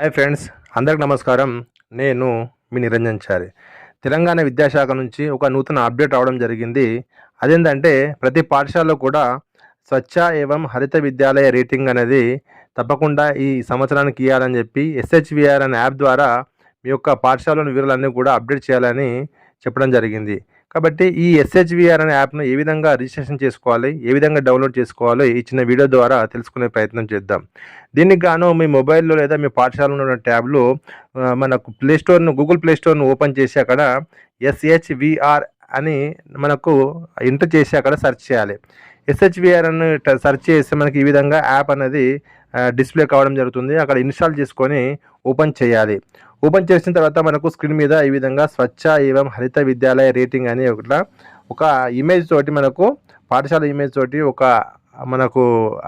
Hi friends అందరికి నమస్కారం. నేను మీ నిరంజన్ చారి. తెలంగాణ విద్యాశాఖ నుంచి ఒక నూతన అప్డేట్ రావడం జరిగింది. అదేంటంటే ప్రతి పాఠశాలలో కూడా స్వచ్ఛ ఏవం హరిత విద్యాలయ రేటింగ్ అనేది తప్పకుండా ఈ సంవత్సరానికి ఇవ్వాలని చెప్పి ఎస్హెచ్విఆర్ అనే యాప్ ద్వారా మీ యొక్క పాఠశాలను వివరాలన్నీ కూడా అప్డేట్ చేయాలని చెప్పడం జరిగింది. కాబట్టి ఈ ఎస్హెచ్విఆర్ అనే యాప్ను ఏ విధంగా రిజిస్ట్రేషన్ చేసుకోవాలి ఏ విధంగా డౌన్లోడ్ చేసుకోవాలో ఈ చిన్న వీడియో ద్వారా తెలుసుకునే ప్రయత్నం చేద్దాం. దీనికి గాను మీ మొబైల్లో లేదా మీ పాఠశాలలో ఉన్న ట్యాబ్లో మనకు ప్లేస్టోర్ను గూగుల్ ప్లే స్టోర్ను ఓపెన్ చేసి అక్కడ ఎస్హెచ్విఆర్ అని మనకు ఎంటర్ చేసి అక్కడ సెర్చ్ చేయాలి. ఎస్హెచ్విఆర్ అని సెర్చ్ చేస్తే మనకి ఈ విధంగా యాప్ అనేది డిస్ప్లే కావడం జరుగుతుంది. అక్కడ ఇన్స్టాల్ చేసుకొని ఓపెన్ చేయాలి. ఓపెన్ చేసిన తర్వాత మనకు స్క్రీన్ మీద ఈ విధంగా స్వచ్ఛ ఏవం హరిత విద్యాలయ రేటింగ్ అని ఒకటి ఒక ఇమేజ్ తోటి మనకు పాఠశాల ఇమేజ్ తోటి ఒక మనకు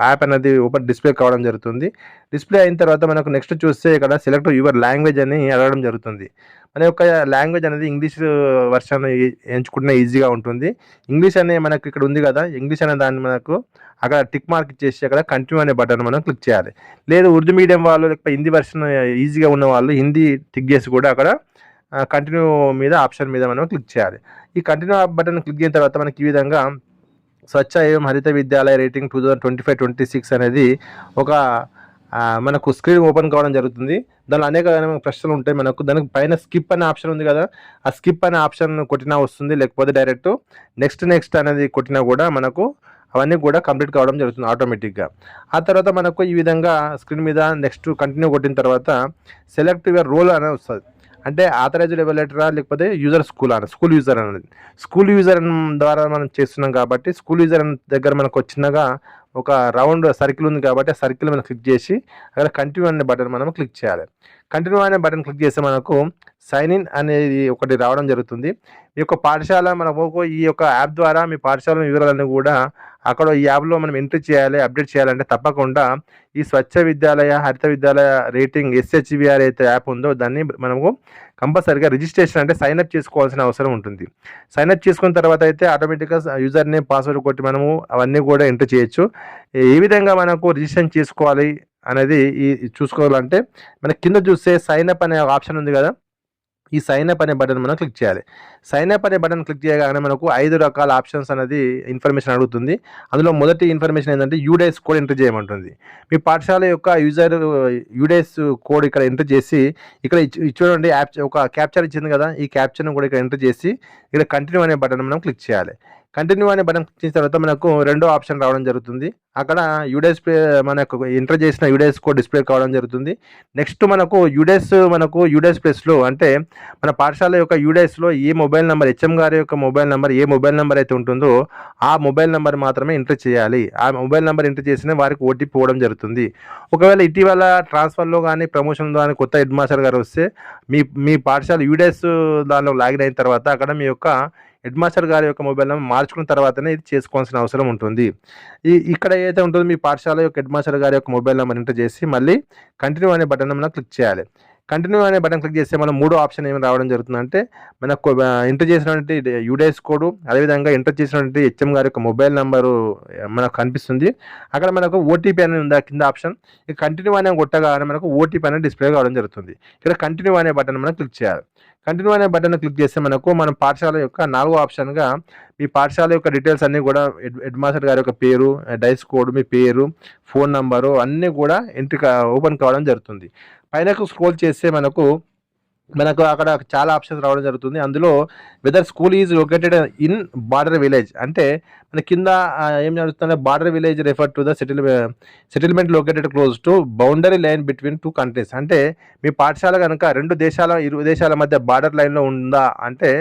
యాప్ అనేది ఓపెన్ డిస్ప్లే కావడం జరుగుతుంది. డిస్ప్లే అయిన తర్వాత మనకు నెక్స్ట్ చూస్తే ఇక్కడ సెలెక్ట్ యువర్ లాంగ్వేజ్ అని అడగడం జరుగుతుంది. మన యొక్క లాంగ్వేజ్ అనేది ఇంగ్లీష్ వర్షన్ ఎంచుకుంటే ఈజీగా ఉంటుంది. ఇంగ్లీష్ అనే మనకు ఇక్కడ ఉంది కదా ఇంగ్లీష్ అనే దాన్ని మనకు అక్కడ టిక్ మార్క్ ఇచ్చేసి అక్కడ కంటిన్యూ అనే బటన్ మనం క్లిక్ చేయాలి. లేదు ఉర్దూ మీడియం వాళ్ళు లేకపోతే హిందీ వర్షన్ ఈజీగా ఉన్న వాళ్ళు హిందీ టిక్ చేసి కూడా అక్కడ కంటిన్యూ మీద ఆప్షన్ మీద మనం క్లిక్ చేయాలి. ఈ కంటిన్యూ బటన్ క్లిక్ చేసిన తర్వాత మనకి ఈ విధంగా స్వచ్ఛ ఏం Haritha Vidyalaya rating two thousand twenty five twenty six అనేది ఒక మనకు స్క్రీన్ ఓపెన్ కావడం జరుగుతుంది. దానిలో అనేక ప్రశ్నలు ఉంటాయి మనకు. దానికి పైన స్కిప్ అనే ఆప్షన్ ఉంది కదా. ఆ స్కిప్ అనే ఆప్షన్ కొట్టినా వస్తుంది లేకపోతే డైరెక్ట్ నెక్స్ట్ నెక్స్ట్ అనేది కొట్టినా కూడా మనకు అవన్నీ కూడా కంప్లీట్ కావడం జరుగుతుంది ఆటోమేటిక్గా ఆ తర్వాత మనకు ఈ విధంగా స్క్రీన్ మీద నెక్స్ట్ కంటిన్యూ కొట్టిన తర్వాత సెలెక్ట్ యువర్ రోల్ అనేది వస్తుంది. అంటే ఆథరైజ్డ్ ఎవలేటరా లేకపోతే యూజర్ స్కూల్ అని స్కూల్ యూజర్ అనేది. స్కూల్ యూజర్ ద్వారా మనం చేస్తున్నాం కాబట్టి స్కూల్ యూజర్ దగ్గర మనకు వచ్చినగా ఒక రౌండ్ సర్కిల్ ఉంది కాబట్టి ఆ సర్కిల్ మనం క్లిక్ చేసి అక్కడ కంటిన్యూ అనే బటన్ మనం క్లిక్ చేయాలి. కంటిన్యూ అనే బటన్ క్లిక్ చేస్తే మనకు సైన్ ఇన్ అనేది ఒకటి రావడం జరుగుతుంది. ఈ యొక్క పాఠశాల మనకు ఈ యొక్క యాప్ ద్వారా మీ పాఠశాల వివరాలన్నీ కూడా అక్కడ ఈ యాప్లో మనం ఎంట్రీ చేయాలి అప్డేట్ చేయాలంటే తప్పకుండా ఈ స్వచ్ఛ విద్యాలయ హరిత విద్యాలయ రేటింగ్ ఎస్హెచ్విఆర్ అయితే యాప్ ఉందో దాన్ని మనము కంపల్సరిగా రిజిస్ట్రేషన్ అంటే సైన్ అప్ చేసుకోవాల్సిన అవసరం ఉంటుంది. సైన్ అప్ చేసుకున్న తర్వాత అయితే ఆటోమేటిక్గా యూజర్ నేమ్ పాస్వర్డ్ కొట్టి మనము అవన్నీ కూడా ఎంటర్ చేయొచ్చు. ఏ విధంగా మనకు రిజిస్ట్రేషన్ చేసుకోవాలి అనేది ఈ చూసుకోవాలంటే మన కింద చూస్తే సైన్ అప్ అనే ఆప్షన్ ఉంది కదా. ఈ సైన్ అప్ అనే బటన్ మనం క్లిక్ చేయాలి. సైన్ అప్ అనే బటన్ క్లిక్ చేయగానే మనకు ఐదు రకాల ఆప్షన్స్ అనేది ఇన్ఫర్మేషన్ అడుగుతుంది. అందులో మొదటి ఇన్ఫర్మేషన్ ఏంటంటే యూడేస్ కోడ్ ఎంటర్ చేయమంటుంది. మీ పాఠశాల యొక్క యూజర్ యూడేస్ కోడ్ ఇక్కడ ఎంటర్ చేసి ఇక్కడ చూడండి యాప్ ఒక క్యాప్చర్ ఇచ్చింది కదా ఈ క్యాప్చర్ను కూడా ఇక్కడ ఎంటర్ చేసి ఇక్కడ కంటిన్యూ అనే బటన్ మనం క్లిక్ చేయాలి. కంటిన్యూ అనే బటన్ క్లిక్ చేసిన తర్వాత మనకు రెండో ఆప్షన్ రావడం జరుగుతుంది. అక్కడ యూడేస్ మనకు ఎంటర్ చేసిన యూడేస్ కోడ్ డిస్ప్లే కావడం జరుగుతుంది. నెక్స్ట్ మనకు యూడేస్ మనకు యూడేస్ ప్లస్లో అంటే మన పాఠశాల యొక్క యూడేస్లో ఏ మొబైల్ నెంబర్ హెచ్ఎం గారి యొక్క మొబైల్ నెంబర్ ఏ మొబైల్ నెంబర్ అయితే ఉంటుందో ఆ మొబైల్ నెంబర్ మాత్రమే ఎంటర్ చేయాలి. ఆ మొబైల్ నెంబర్ ఎంటర్ చేసిన వారికి ఓటీపీ పోవడం జరుగుతుంది. ఒకవేళ ఇటీవల ట్రాన్స్ఫర్లో కానీ ప్రమోషన్లో కానీ కొత్త హెడ్ మాస్టర్ గారు వస్తే మీ మీ పాఠశాల యూడేస్ దానిలో లాగిన్ అయిన తర్వాత అక్కడ మీ యొక్క హెడ్ మాస్టర్ గారి యొక్క మొబైల్ నెంబర్ మార్చుకున్న తర్వాతనే ఇది చేసుకోవాల్సిన అవసరం ఉంటుంది. ఈ ఇక్కడ ఏదైతే ఉంటుందో మీ పాఠశాల యొక్క హెడ్ మాస్టర్ గారి యొక్క మొబైల్ నెంబర్ ఎంటర్ చేసి మళ్ళీ కంటిన్యూ అనే బటన్ క్లిక్ చేయాలి. కంటిన్యూ అనే బటన్ క్లిక్ చేస్తే మనం మూడో ఆప్షన్ ఏమి రావడం జరుగుతుందంటే మనకు ఎంటర్ చేసినటువంటి యూడేస్ కోడ్ అదేవిధంగా ఎంటర్ చేసినటువంటి హెచ్ఎం గారి యొక్క మొబైల్ నెంబరు మనకు కనిపిస్తుంది. అక్కడ మనకు ఓటీపీ అనేది ఉంది? కింద ఆప్షన్ ఈ కంటిన్యూ అనే కొట్టగానే మనకు ఓటీపీ అనేది డిస్ప్లే కావడం జరుగుతుంది. ఇక్కడ కంటిన్యూ అనే బటన్ మనం క్లిక్ చేయాలి. కంటిన్యూ అనే బటన్ క్లిక్ చేస్తే మనకు మన పాఠశాల యొక్క నాలుగో ఆప్షన్గా మీ పాఠశాల యొక్క డీటెయిల్స్ అన్నీ కూడా హెడ్ మాస్టర్ గారి యొక్క పేరు డైస్ కోడ్ మీ పేరు ఫోన్ నంబరు అన్నీ కూడా ఎంట్రీ ఓపెన్ కావడం జరుగుతుంది. పైనకు స్క్రోల్ చేస్తే మనకు మనకు అక్కడ చాలా ఆప్షన్స్ రావడం జరుగుతుంది. అందులో whether school is located in border village అంటే మన కింద ఏం జరుగుతుందంటే border village refer to the settle settlement located close to boundary line between two countries అంటే మీ పాఠశాల కనుక రెండు దేశాల ఇరు దేశాల మధ్య బార్డర్ లైన్లో ఉందా? అంటే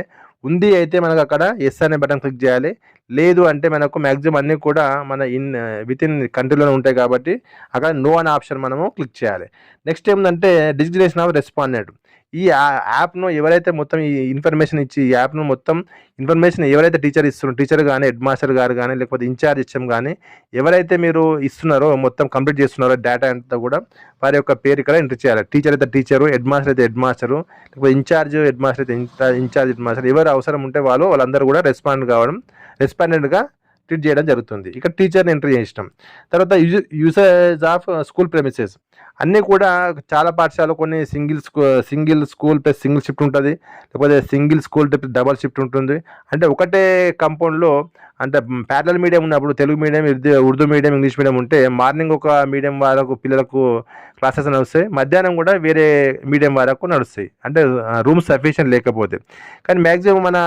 ఉంది అయితే మనకు అక్కడ ఎస్ అనే బటన్ క్లిక్ చేయాలి. లేదు అంటే మనకు మ్యాక్సిమం అన్నీ కూడా మన ఇన్ విత్ ఇన్ కంట్రీలోనే ఉంటాయి కాబట్టి అక్కడ నో అనే ఆప్షన్ మనము క్లిక్ చేయాలి. నెక్స్ట్ ఏంటంటే డిజిటలైజేషన్ ఆఫ్ రెస్పాండెంట్ ఈ యా- యాప్ను ఎవరైతే మొత్తం ఈ ఇన్ఫర్మేషన్ ఇచ్చి ఈ యాప్ను మొత్తం ఇన్ఫర్మేషన్ ఎవరైతే టీచర్ ఇస్తున్నారు టీచర్ కానీ హెడ్ మాస్టర్ గారు కానీ లేకపోతే ఇన్ఛార్జ్ ఇచ్చాం కానీ ఎవరైతే మీరు ఇస్తున్నారో మొత్తం కంప్లీట్ చేస్తున్నారో డేటా అంతా కూడా వారి యొక్క పేరు ఇక్కడ ఎంటర్ చేయాలి. టీచర్ అయితే టీచరు హెడ్ మాస్టర్ అయితే హెడ్ మాస్టరు లేకపోతే ఇన్ఛార్జ్ హెడ్ మాస్టర్ అయితే ఇన్ఛార్జ్ ఇన్ఛార్జ్ హెడ్ మాస్టర్ ఎవరు అవసరం ఉంటే వాళ్ళు వాళ్ళందరూ కూడా రెస్పాండ్ కావడం రెస్పాండెంట్గా ట్రీట్ చేయడం జరుగుతుంది. ఇక్కడ టీచర్ని ఎంటర్ చేసినాం. తర్వాత యూసేజ్ ఆఫ్ స్కూల్ ప్రెమిసెస్. అన్నీ కూడా చాలా పాఠశాలలో కొన్ని సింగిల్ స్కూ single school plus single shift ఉంటుంది. లేకపోతే single school plus double shift ఉంటుంది. అంటే ఒకటే కంపౌండ్లో అంటే ప్యారల మీడియం ఉన్నప్పుడు Telugu medium Urdu Urdu medium English medium ఉంటే మార్నింగ్ ఒక మీడియం వాళ్ళకు పిల్లలకు క్లాసెస్ నడుస్తాయి. మధ్యాహ్నం కూడా వేరే మీడియం వరకు నడుస్తాయి. అంటే రూమ్స్ సఫిషియెంట్ లేకపోతే. కానీ మ్యాక్సిమం మన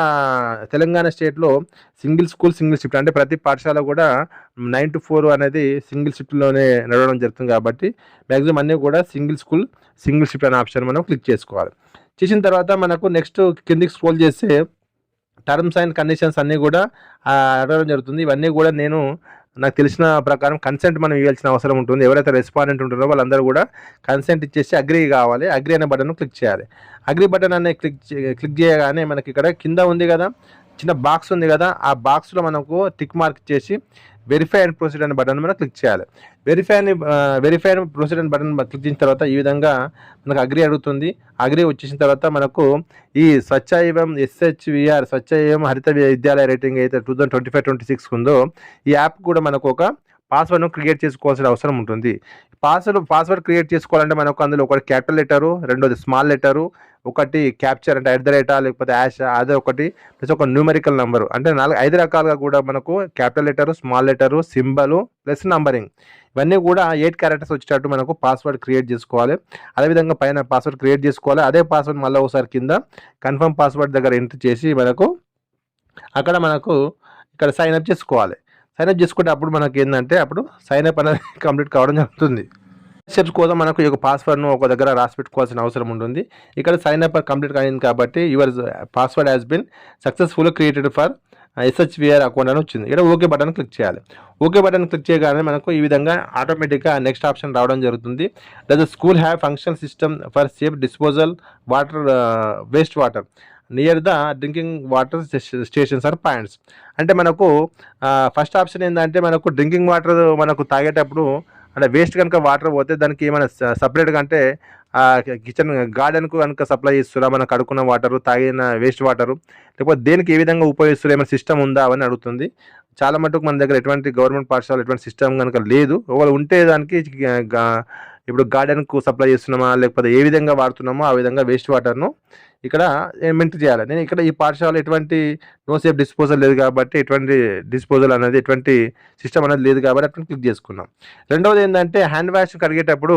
తెలంగాణ స్టేట్లో సింగిల్ స్కూల్ సింగిల్ షిఫ్ట్ అంటే ప్రతి పాఠశాల కూడా నైన్ టు ఫోర్ అనేది సింగిల్ షిఫ్ట్లోనే నడవడం జరుగుతుంది కాబట్టి మ్యాక్సిమం అన్నీ కూడా సింగిల్ స్కూల్ సింగిల్ షిఫ్ట్ అనే ఆప్షన్ మనం క్లిక్ చేసుకోవాలి. చేసిన తర్వాత మనకు నెక్స్ట్ కిందికి స్క్రోల్ చేస్తే టర్మ్స్ అండ్ కండిషన్స్ అన్నీ కూడా అడగడం జరుగుతుంది. ఇవన్నీ కూడా నేను నాకు తెలిసిన ప్రకారం కన్సెంట్ మనం ఇవ్వాల్సిన అవసరం ఉంటుంది. ఎవరైతే రెస్పాండెంట్ ఉంటారో వాళ్ళందరూ కూడా కన్సెంట్ ఇచ్చేసి అగ్రి కావాలి. అగ్రి అనే బటన్ క్లిక్ చేయాలి. అగ్రి బటన్ అనే క్లిక్ క్లిక్ చేయగానే మనకి ఇక్కడ కింద ఉంది కదా చిన్న బాక్స్ ఉంది కదా ఆ బాక్స్లో మనకు టిక్ మార్క్ చేసి వెరిఫై అండ్ ప్రొసీడ్ అనే బటన్ మనం క్లిక్ చేయాలి. వెరిఫై అని వెరిఫై అండ్ ప్రొసీడ్ అనే బటన్ క్లిక్ చేసిన తర్వాత ఈ విధంగా మనకు అగ్రి అడుగుతుంది. అగ్రి వచ్చేసిన తర్వాత మనకు ఈ స్వచ్ఛ ఎస్హెచ్విఆర్ స్వచ్ఛ హరిత విద్యాలయ రేటింగ్ అయితే two thousand twenty five twenty six ఉందో ఈ యాప్ కూడా మనకు ఒక పాస్వర్డ్ను క్రియేట్ చేసుకోవాల్సిన అవసరం ఉంటుంది. పాస్వర్డ్ పాస్వర్డ్ క్రియేట్ చేసుకోవాలంటే మనకు అందులో ఒకటి క్యాపిటల్ లెటరు రెండోది స్మాల్ లెటరు ఒకటి క్యాప్చర్ అంటే ఎట్ ద రేటా లేకపోతే యాష్ అదే ఒకటి ప్లస్ ఒక న్యూమరికల్ నెంబరు. అంటే నాలుగు ఐదు రకాలుగా కూడా మనకు capital letter small letter symbol plus numbering. ఇవన్నీ కూడా ఎయిట్ క్యారెక్టర్స్ వచ్చేటట్టు మనకు పాస్వర్డ్ క్రియేట్ చేసుకోవాలి. అదేవిధంగా పైన పాస్వర్డ్ క్రియేట్ చేసుకోవాలి. అదే పాస్వర్డ్ మళ్ళీ ఒకసారి కింద కన్ఫర్మ్ పాస్వర్డ్ దగ్గర ఎంటర్ చేసి మనకు అక్కడ మనకు ఇక్కడ సైన్ అప్ చేసుకోవాలి. సైన్అప్ చేసుకుంటే అప్పుడు మనకి ఏంటంటే అప్పుడు సైన్అప్ అనేది కంప్లీట్ కావడం జరుగుతుంది. స్టెప్స్ కోసం మనకు ఈ యొక్క పాస్వర్డ్ను ఒక దగ్గర రాసి పెట్టుకోవాల్సిన అవసరం ఉంటుంది. ఇక్కడ సైన్అప్ కంప్లీట్ అయింది కాబట్టి your password has been successful created for SHVR account అని వచ్చింది. ఇక్కడ ఓకే బటన్ క్లిక్ చేయాలి. ఓకే బటన్ క్లిక్ చేయగానే మనకు ఈ విధంగా ఆటోమేటిక్గా నెక్స్ట్ ఆప్షన్ రావడం జరుగుతుంది. Does school have function system for safe disposal water waste water near the drinking water stations or points అంటే మనకు ఫస్ట్ ఆప్షన్ ఏంటంటే మనకు డ్రింకింగ్ వాటర్ మనకు తాగేటప్పుడు అంటే వేస్ట్ కనుక వాటర్ పోతే దానికి ఏమైనా సపరేట్గా అంటే కిచెన్ గార్డెన్కు కనుక సప్లై చేస్తున్నా మనం కడుక్కున్న వాటర్ తాగిన వేస్ట్ వాటరు లేకపోతే దేనికి ఏ విధంగా ఉపయోగిస్తారు ఏమైనా సిస్టమ్ ఉందా? అని అడుగుతుంది. చాలా మటుకు మన దగ్గర ఎటువంటి గవర్నమెంట్ పాఠశాల ఎటువంటి సిస్టమ్ కనుక లేదు. ఒకవేళ ఉంటే దానికి ఇప్పుడు గార్డెన్కు సప్లై చేస్తున్నామా లేకపోతే ఏ విధంగా వాడుతున్నామో ఆ విధంగా వేస్ట్ వాటర్ను ఇక్కడ మెయింటైన్ చేయాలి. నేను ఇక్కడ ఈ పాఠశాల ఎటువంటి నో సేఫ్ డిస్పోజల్ లేదు కాబట్టి ఎటువంటి డిస్పోజల్ అనేది ఎటువంటి సిస్టమ్ అనేది లేదు కాబట్టి అట్లా క్లిక్ చేసుకున్నాం. రెండవది ఏంటంటే హ్యాండ్ వాష్ కడిగేటప్పుడు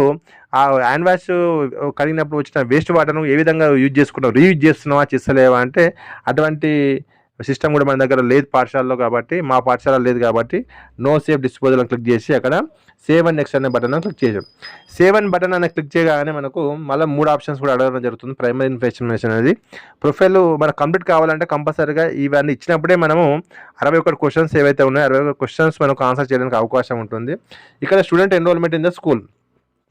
ఆ హ్యాండ్ వాష్ కడిగినప్పుడు వచ్చిన వేస్ట్ వాటర్ను ఏ విధంగా యూజ్ చేసుకుంటాం? రీయూజ్ చేస్తున్నావా చేస్తలేవా అంటే అటువంటి సిస్టమ్ కూడా మన దగ్గర లేదు పాఠశాలలో కాబట్టి మా పాఠశాల లేదు కాబట్టి నో సేఫ్ డిస్పోజల్ అని క్లిక్ చేసి అక్కడ సేవ్ అండ్ నెక్స్ట్ అనే బటన్ క్లిక్ చేసాం. సేవ్ అండ్ బటన్ అనే క్లిక్ చేయగానే మనకు మళ్ళీ మూడు ఆప్షన్స్ కూడా అడగడం జరుగుతుంది. ప్రైమరీ ఇన్ఫర్మేషన్ అనేది. ప్రొఫైల్ మనకు కంప్లీట్ కావాలంటే కంపల్సరీగా ఇవన్నీ ఇచ్చినప్పుడే మనము అరవై ఒకటి క్వశ్చన్స్ ఏవైతే ఉన్నాయో అరవై ఒకటి క్వశ్చన్స్ మనకు ఆన్సర్ చేయడానికి అవకాశం ఉంటుంది. ఇక్కడ student enrolment in the school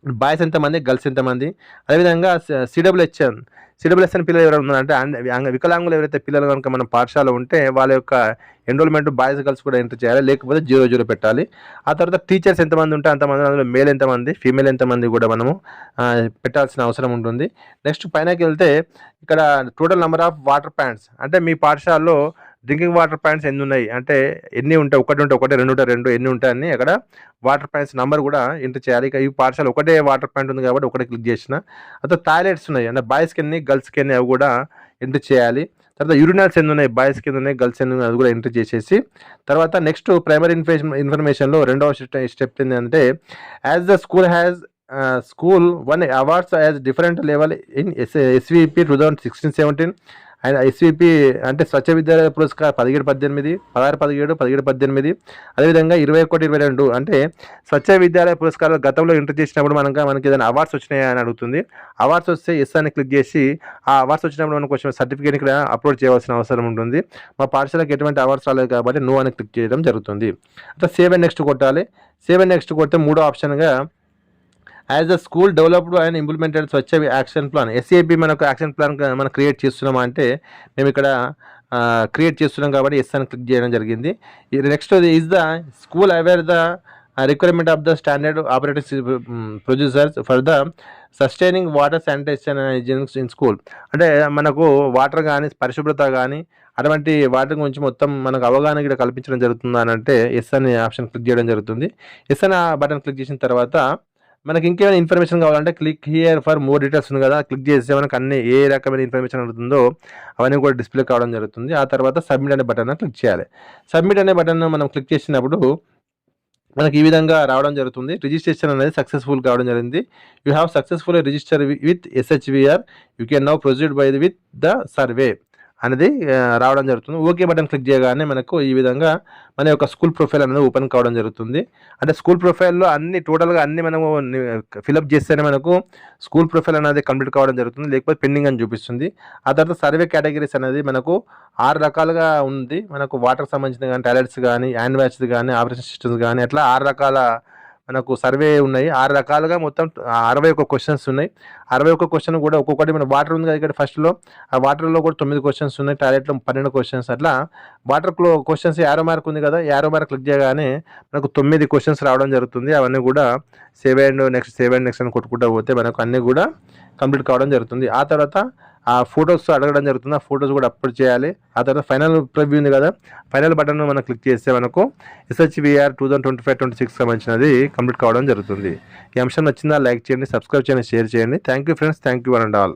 boys ఎంతమంది గర్ల్స్ ఎంతమంది అదేవిధంగా సిడబ్ల్యూహెచ్ఎన్ సిడబ్ల్యూఎస్ఎన్ పిల్లలు ఎవరైనా ఉన్నారంటే అండ్ వికలాంగులు ఎవరైతే పిల్లలు కనుక మన పాఠశాల ఉంటే వాళ్ళ యొక్క ఎన్రోల్మెంట్ బాయ్స్ గర్ల్స్ కూడా ఎంటర్ చేయాలి లేకపోతే జీరో జీరో పెట్టాలి. ఆ తర్వాత టీచర్స్ ఎంతమంది ఉంటే అంతమంది అందులో మేల్ ఎంతమంది ఫీమేల్ ఎంతమంది కూడా మనము పెట్టాల్సిన అవసరం ఉంటుంది. నెక్స్ట్ పైనకి వెళ్తే ఇక్కడ total number of water plants అంటే మీ పాఠశాలలో డ్రింకింగ్ వాటర్ ప్యాంట్స్ ఎన్ని ఉన్నాయి? అంటే ఎన్ని ఉంటాయి? ఒకటి ఉంటే ఒకటి రెండు ఉంటే రెండు ఎన్ని ఉంటాయని అక్కడ వాటర్ ప్యాంట్స్ నెంబర్ కూడా ఎంటర్ చేయాలి. ఇక ఈ పాఠశాల ఒకటే వాటర్ ప్యాంట్ ఉంది కాబట్టి ఒకటే క్లిక్ చేసిన. తర్వాత టాయిలెట్స్ ఉన్నాయి. అంటే బాయ్స్కి ఎన్ని గర్ల్స్కి ఎన్ని అవి కూడా ఎంటర్ చేయాలి. తర్వాత యూరినల్స్ ఎన్ని ఉన్నాయి? బాయ్స్కి ఎన్ని ఉన్నాయి? గర్ల్స్ ఎన్ని ఉన్నాయి? అది కూడా ఎంటర్ చేసేసి. తర్వాత నెక్స్ట్ ప్రైమరీ ఇన్ఫర్మేషన్ ఇన్ఫర్మేషన్లో రెండవ స్టెప్ ఏంటంటే as the school has school won awards as different level in S SVP two thousand sixteen seventeen. And SVP అంటే స్వచ్ఛ విద్యాలయ పురస్కార్ పదిహేడు పద్దెనిమిది పదహారు పదిహేడు పదిహేడు పద్దెనిమిది అదేవిధంగా ఇరవై ఒకటి ఇరవై రెండు అంటే స్వచ్ఛ విద్యాలయ పురస్కారాలు గతంలో ఎంటర్ చేసినప్పుడు మనకు మనకి ఏదైనా అవార్డ్స్ వచ్చినాయా అని అడుగుతుంది. అవార్డ్స్ వస్తే ఎస్ అని క్లిక్ చేసి ఆ అవార్డ్స్ వచ్చినప్పుడు మనకు కొంచెం సర్టిఫికేట్ ఇక్కడ అప్లోడ్ చేయవలసిన అవసరం ఉంటుంది. మా పాఠశాలకు ఎటువంటి అవార్డ్స్ రాలేదు కాబట్టి నో అని క్లిక్ చేయడం జరుగుతుంది. అంటే సేవ్ అండ్ నెక్స్ట్ కొట్టాలి. సేవ్ అండ్ నెక్స్ట్ కొడితే మూడో ఆప్షన్గా as the school developed and implemented Swachh action plan SAB మనకు యాక్షన్ ప్లాన్ మనం క్రియేట్ చేస్తున్నాం అంటే మేము ఇక్కడ క్రియేట్ చేస్తున్నాం కాబట్టి ఎస్ అని క్లిక్ చేయడం జరిగింది. Next is the school aware the requirement of the standard operating producers for the sustaining water sanitation in school అంటే మనకు వాటర్ కానీ పరిశుభ్రత కానీ అటువంటి వాటి గురించి మొత్తం మనకు అవగాహన కూడా కల్పించడం జరుగుతుంది అని అంటే ఎస్ అనే ఆప్షన్ క్లిక్ చేయడం జరుగుతుంది. ఎస్ అనే బటన్ క్లిక్ చేసిన తర్వాత మనకి ఇంకేమైనా ఇన్ఫర్మేషన్ కావాలంటే click here for more details ఉంది కదా క్లిక్ చేస్తే మనకు అన్ని ఏ రకమైన ఇన్ఫర్మేషన్ అవుతుందో అవన్నీ కూడా డిస్ప్లే కావడం జరుగుతుంది. ఆ తర్వాత సబ్మిట్ అనే బటన్ క్లిక్ చేయాలి. సబ్మిట్ అనే బటన్ మనం క్లిక్ చేసినప్పుడు మనకి ఈ విధంగా రావడం జరుగుతుంది. రిజిస్ట్రేషన్ అనేది సక్సెస్ఫుల్ కావడం జరిగింది. You have successful register with SHVR you can now proceed by with the survey అనేది రావడం జరుగుతుంది. ఓకే బటన్ క్లిక్ చేయగానే మనకు ఈ విధంగా మన యొక్క స్కూల్ ప్రొఫైల్ అనేది ఓపెన్ కావడం జరుగుతుంది. అంటే స్కూల్ ప్రొఫైల్లో అన్ని టోటల్గా అన్ని మనము ఫిలప్ చేస్తేనే మనకు స్కూల్ ప్రొఫైల్ అనేది కంప్లీట్ కావడం జరుగుతుంది. లేకపోతే పెండింగ్ అని చూపిస్తుంది. ఆ తర్వాత సర్వే కేటగిరీస్ అనేది మనకు ఆరు రకాలుగా ఉంది. మనకు వాటర్కి సంబంధించిన కానీ టాయిలెట్స్ కానీ హ్యాండ్ వాష్స్ కానీ ఆపరేషన్ సిస్టమ్స్ కానీ అట్లా ఆరు రకాల మనకు సర్వే ఉన్నాయి. ఆరు రకాలుగా మొత్తం అరవై ఒక క్వశ్చన్స్ ఉన్నాయి. అరవై ఒక్క క్వశ్చన్ కూడా ఒక్కొక్కటి మన వాటర్ ఉంది కదా ఇక్కడ ఫస్ట్లో ఆ వాటర్లో కూడా తొమ్మిది క్వశ్చన్స్ ఉన్నాయి టాయిలెట్లో పన్నెండు క్వశ్చన్స్ అట్లా వాటర్లో క్వశ్చన్స్ యారో మార్క్ ఉంది కదా యారో మార్క్ క్లిక్ చేయగానే మనకు తొమ్మిది క్వశ్చన్స్ రావడం జరుగుతుంది. అవన్నీ కూడా save and next save and next అని కొట్టుకుంటూ పోతే మనకు అన్నీ కూడా కంప్లీట్ కావడం జరుగుతుంది. ఆ తర్వాత ఆ ఫొటోస్ అడగడం జరుగుతుంది. ఆ ఫొటోస్ కూడా అప్లోడ్ చేయాలి. ఆ తర్వాత ఫైనల్ ప్రివ్యూ ఉంది కదా ఫైనల్ బటన్ మనం క్లిక్ చేస్తే మనకు SHVR two thousand twenty five twenty six సంబంధించినది కంప్లీట్ కావడం జరుగుతుంది. ఈ అంశం నచ్చిందా లైక్ చేయండి సబ్స్క్రైబ్ చేయండి షేర్ చేయండి. Thank you friends thank you one and all